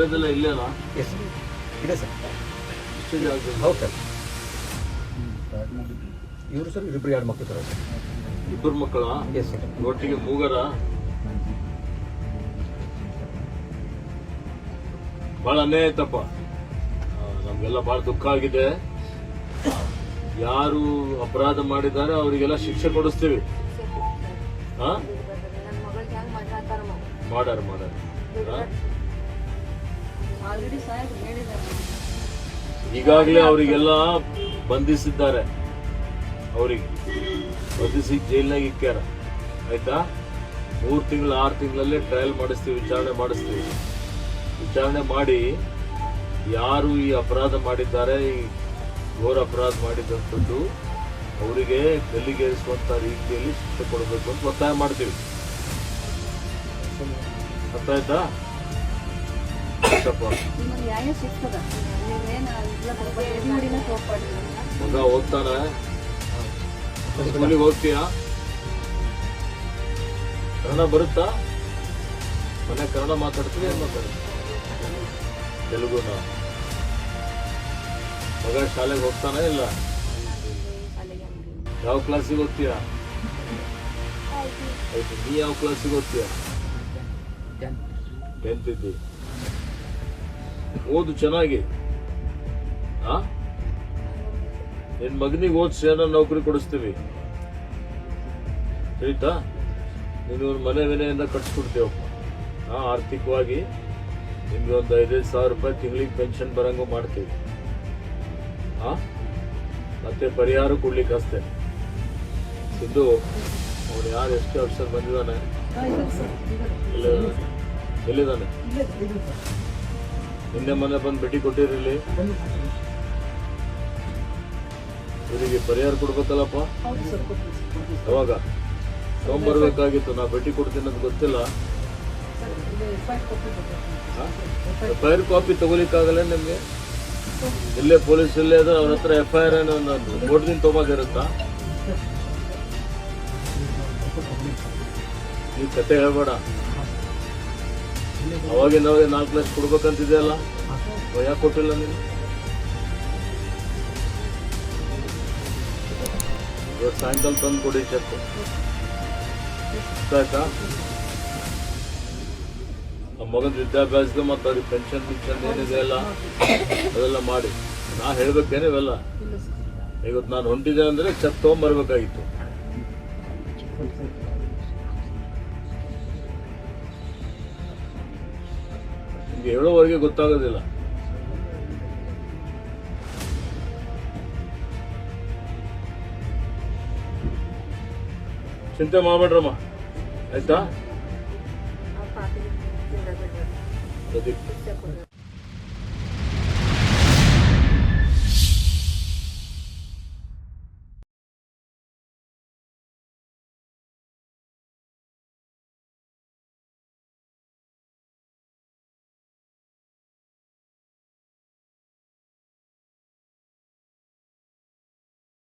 ಇರೋದೆಲ್ಲ ಇಲ್ಲೇನಾ? ಎಸ್ ಇದೆ ಸರ್ ಇಷ್ಟು ಜಾಗದಲ್ಲಿ ಹೌದು ಸರ್ ಇವರು ಸರ್ ಇಬ್ಬರು ಎರಡು ಮಕ್ಕಳು ಸರ್ ಇಬ್ಬರು ಮಕ್ಕಳ? ಎಸ್ ಸರ್ ಒಟ್ಟಿಗೆ ಮೂಗರ? ಭಾಳ ಅನ್ಯಾಯ ಆಯ್ತಪ್ಪ ನಮಗೆಲ್ಲ ಭಾಳ ಬಹಳ ದುಃಖ ಆಗಿದೆ. ಯಾರು ಅಪರಾಧ ಮಾಡಿದ್ದಾರೆ ಅವರಿಗೆಲ್ಲ ಶಿಕ್ಷೆ ಕೊಡಿಸ್ತೀವಿ. ಮಾಡಾರ ಮಾಡಾರ ಈಗಾಗಲೇ ಅವರಿಗೆಲ್ಲ ಬಂಧಿಸಿದ್ದಾರೆ. ಅವರಿಗೆ ಬಂಧಿಸಿ ಜೈಲ್ನಾಗ ಇಕ್ಕ್ಯಾರ ಆಯ್ತಾ? ಮೂರು ತಿಂಗಳು, ಆರು ತಿಂಗಳಲ್ಲೇ ಟ್ರಯಲ್ ಮಾಡಿಸ್ತೀವಿ, ವಿಚಾರಣೆ ಮಾಡಿಸ್ತೀವಿ. ವಿಚಾರಣೆ ಮಾಡಿ ಯಾರು ಈ ಅಪರಾಧ ಮಾಡಿದ್ದಾರೆ, ಈ ಘೋರ ಅಪರಾಧ ಮಾಡಿದಂಥದ್ದು ಅವರಿಗೆ ಗಲ್ಲಿಗೇರಿಸುವಂತ ರೀತಿಯಲ್ಲಿ ಶಿಕ್ಷೆ ಕೊಡಬೇಕು ಅಂತ ಒತ್ತಾಯ ಮಾಡ್ತೀವಿ. ಅರ್ಥ ಆಯ್ತಾ. ನಿಮಗೆ ನ್ಯಾಯ ಸಿಗ್ತದ? ನೀವೇನು ಮಗ ಸ್ಕೂಲಿಗೆ ಹೋಗ್ತೀಯಾ? ಕನ್ನಡ ಬರುತ್ತಾ? ಮನೆ ಕನ್ನಡ ಮಾತಾಡ್ತೀವಿ ಅಂತ ಮಾತಾಡ್ತೀವಿ ತೆಲುಗುನ. ಮಗ ಶಾಲೆಗೆ ಹೋಗ್ತಾನೆ ಇಲ್ಲ? ಯಾವ ಕ್ಲಾಸಿಗೆ ಹೋಗ್ತೀಯಾ ಆಯ್ತು ನೀ ಯಾವ ಕ್ಲಾಸಿಗೆ ಓದ್ತೀಯಾ? ಟೆಂತ್ ಇದ್ದಿ. ಓದು ಚೆನ್ನಾಗಿ. ಆ? ನಿನ್ ಮಗನಿಗೆ ಓದಿಸಿ ಏನೋ ನೌಕರಿ ಕೊಡಿಸ್ತೀವಿ. ತಿಳಿತಾ ನೀನು ಮನೆ ವಿನೆಯನ್ನ ಕಟ್ಸ್ಕೊಡ್ತೇವಪ್ಪ ಹಾ ಆರ್ಥಿಕವಾಗಿ ನಿಮ್ಗೆ ಒಂದು ಐದೈದು ಸಾವಿರ ರೂಪಾಯಿ ತಿಂಗಳಿಗೆ ಪೆನ್ಷನ್ ಬರಂಗು ಮಾಡ್ತೀವಿ. ಹಾ ಮತ್ತೆ ಪರಿಹಾರ ಕೊಡ್ಲಿಕ್ಕೆ ಅಷ್ಟೆ. ಸಿದ್ದು ಅವನು ಯಾರು ಎಷ್ಟು ವರ್ಷ ಬಂದಿದ್ದಾನೆ? ಎಲ್ಲಿದ್ದಾನೆ? ನಿನ್ನೆ ಮೊನ್ನೆ ಬಂದು ಭೇಟಿ ಕೊಟ್ಟಿರಲಿ ಇವರಿಗೆ ಪರಿಹಾರ ಕೊಡ್ಬೇಕಲ್ಲಪ್ಪ? ಅವಾಗ ತಗೊಂಬರ್ಬೇಕಾಗಿತ್ತು ನಾ ಭೇಟಿ ಕೊಡ್ತೀನಿ ಅಂತ ಗೊತ್ತಿಲ್ಲ. ಎಫ್ ಐ ಆರ್ ಕಾಪಿ ತಗೋಲಿಕ್ಕಾಗಲ್ಲ ನಿಮಗೆ? ಇಲ್ಲೇ ಪೊಲೀಸ್ ಇಲ್ಲೇ ಅದು ಅವ್ರ ಹತ್ರ ಎಫ್ ಐ ಆರ್ ಏನೋ ಬೋರ್ಡ್ದಿಂದ ಈ ಕತೆ ಹೇಳ್ಬೇಡ. ಅವಾಗಿಂದ ಅವಾಗ ನಾಲ್ಕು ಲಕ್ಷ ಕೊಡ್ಬೇಕಂತಿದೆಯಲ್ಲ? ಯಾಕೆ ಕೊಟ್ಟಿಲ್ಲ ನೀನು? ಇವತ್ತು ಸಾಯಂಕಾಲ ತಂದು ಕೊಡಿ ಚೆಕ್. ಆಯ್ತಾ ನಮ್ಮ ಮಗನ ವಿದ್ಯಾಭ್ಯಾಸದ ಮತ್ತು ಅವ್ರಿಗೆ ಪೆನ್ಷನ್ ಪಿನ್ಷನ್ ಏನಿದೆ ಅಲ್ಲ ಅದೆಲ್ಲ ಮಾಡಿ. ನಾ ಹೇಳ್ಬೇಕೇನಿವೆಲ್ಲ ಇವತ್ತು ನಾನು ಹೊಂಟಿದೆ ಅಂದರೆ ಚೆಕ್ ತೊಗೊಂಬರ್ಬೇಕಾಗಿತ್ತು. ನಿಮ್ಗೆ ಹೇಳೋವರೆಗೆ ಗೊತ್ತಾಗೋದಿಲ್ಲ. ಚಿಂತೆ ಮಾಡ್ಬೇಡ್ರಮ್ಮ. ಆಯ್ತಾ?